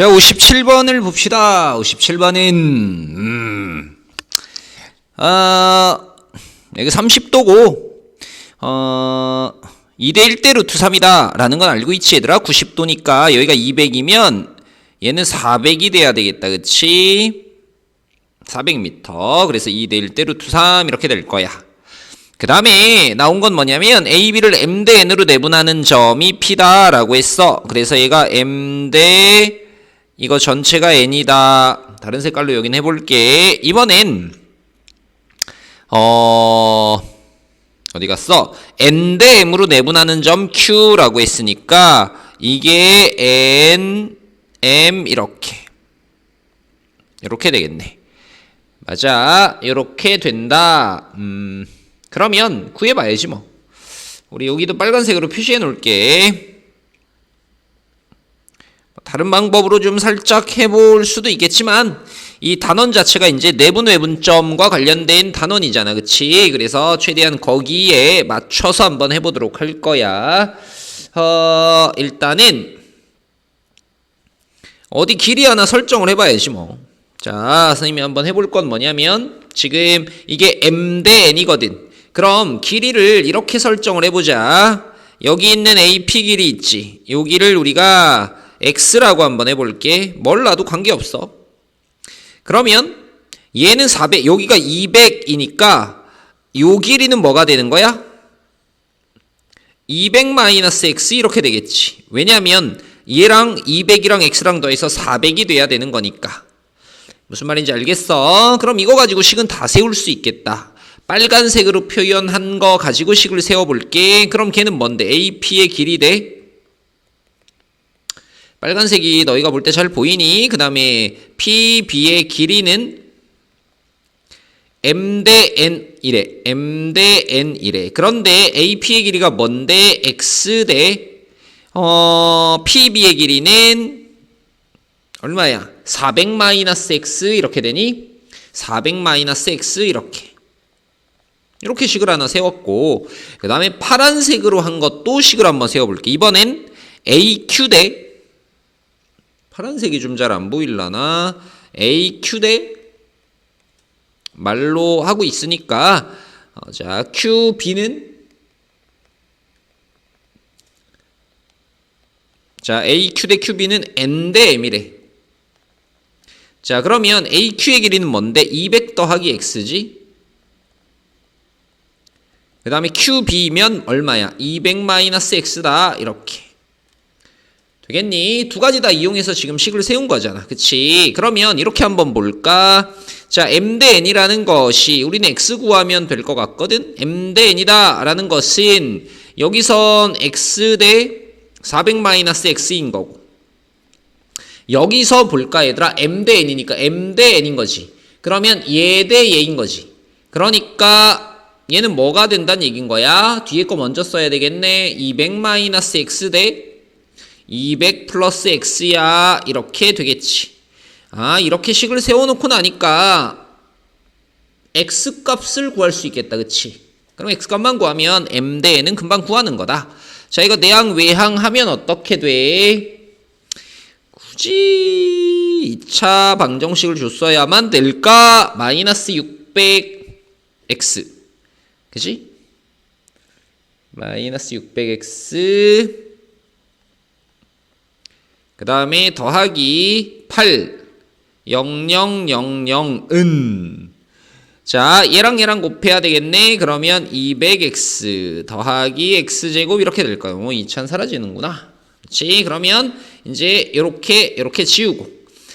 자, 57번을 봅시다. 57번은, 음, 아, 여기 30도고, 어, 2대 1대 루트 3이다. 라는 건 알고 있지, 얘들아? 90도니까 여기가 200이면 얘는 400이 돼야 되겠다. 그치? 400m. 그래서 2대 1대 루트 3 이렇게 될 거야. 그 다음에 나온 건 뭐냐면 A, B를 M 대 N으로 내분하는 점이 P다라고 했어. 그래서 얘가 M 대 이거 전체가 N이다. 다른 색깔로 여긴 해볼게. 이번엔 어 어디 갔어? N 대 M으로 내분하는 점 Q라고 했으니까 이게 N, M 이렇게 이렇게 되겠네. 맞아. 이렇게 된다. 음. 그러면 구해봐야지 뭐. 우리 여기도 빨간색으로 표시해 놓을게. 다른 방법으로 좀 살짝 해볼 수도 있겠지만 이 단원 자체가 이제 내분 외분점과 관련된 단원이잖아, 그치? 그래서 최대한 거기에 맞춰서 한번 해보도록 할 거야. 어, 일단은 어디 길이 하나 설정을 해봐야지 뭐. 자, 선생님이 한번 해볼 건 뭐냐면 지금 이게 m 대 n이거든. 그럼 길이를 이렇게 설정을 해보자. 여기 있는 AP 길이 있지. 여기를 우리가 x라고 한번 해볼게. 몰라도 관계없어. 그러면 얘는 400, 여기가 200이니까 요 길이는 뭐가 되는 거야? 200-x 이렇게 되겠지. 왜냐면 얘랑 200이랑 x랑 더해서 400이 돼야 되는 거니까. 무슨 말인지 알겠어? 그럼 이거 가지고 식은 다 세울 수 있겠다. 빨간색으로 표현한 거 가지고 식을 세워볼게. 그럼 걔는 뭔데? AP의 길이 돼? 빨간색이 너희가 볼 때 잘 보이니? 그 다음에 PB의 길이는 M 대 N 이래. M 대 N 이래. 그런데 AP의 길이가 뭔데? X 대 어, PB의 길이는 얼마야? 400 마이너스 X 이렇게 되니? 400 마이너스 X 이렇게. 이렇게 식을 하나 세웠고 그 다음에 파란색으로 한 것도 식을 한번 세워볼게. 이번엔 AQ 대 파란색이 좀 잘 안 보일라나 AQ 대 말로 하고 있으니까 어, 자 QB는 자 AQ 대 QB는 N 대 M이래. 자 그러면 AQ의 길이는 뭔데? 200 더하기 X지? 그 다음에 QB면 얼마야? 200-X다 이렇게 되겠니? 두 가지 다 이용해서 지금 식을 세운 거잖아 그치? 그러면 이렇게 한번 볼까? 자 M 대 N이라는 것이 우리는 X 구하면 될 것 같거든? M 대 N이다 라는 것은 여기선 X 대 400-X인 거고 여기서 볼까 얘들아 M 대 N이니까 M 대 N인 거지 그러면 얘 대 얘인 거지 그러니까 얘는 뭐가 된다는 얘긴 거야? 뒤에 거 먼저 써야 되겠네. 200-x 대 200 플러스 x야. 이렇게 되겠지. 아, 이렇게 식을 세워놓고 나니까 x 값을 구할 수 있겠다. 그치? 그럼 x 값만 구하면 m 대 n은 금방 구하는 거다. 자, 이거 내항 외항 하면 어떻게 돼? 굳이 2차 방정식을 줬어야만 될까? 마이너스 600x 그지? 마이너스 600x 그 다음에 더하기 8 0000은. 자 얘랑 얘랑 곱해야 되겠네. 그러면 200x 더하기 x제곱 이렇게 될 거예요. 2000 사라지는구나. 그렇지 그러면 이제 이렇게 이렇게 지우고.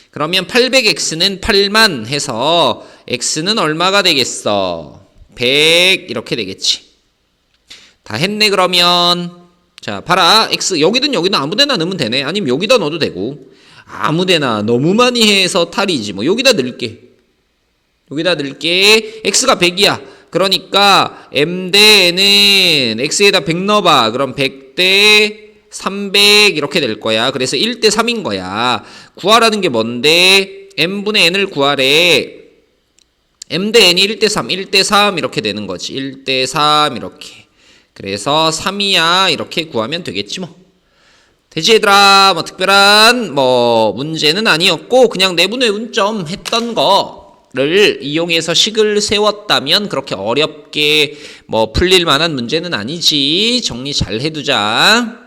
그러면 800x는 8만 해서 x는 얼마가 되겠어? 100 이렇게 되겠지. 다 했네 그러면 자 봐라. X 여기든 여기든 아무데나 넣으면 되네. 아니면 여기다 넣어도 되고. 아무데나 너무 많이 해서 탈이지. 뭐 여기다 넣을게. 여기다 넣을게. X가 100이야. 그러니까 m 대는 x에다 100 넣어봐. 그럼 100대 300 이렇게 될 거야. 그래서 1대 3인 거야. 구하라는 게 뭔데? M분의 n을 구하래. M 대 n이 1대 3, 1대 3 이렇게 되는 거지. 1대 3 이렇게. 그래서 3이야 이렇게 구하면 되겠지 뭐. 되지 얘들아. 뭐 특별한 뭐 문제는 아니었고 그냥 내분의 운점 했던 거를 이용해서 식을 세웠다면 그렇게 어렵게 뭐 풀릴 만한 문제는 아니지. 정리 잘 해두자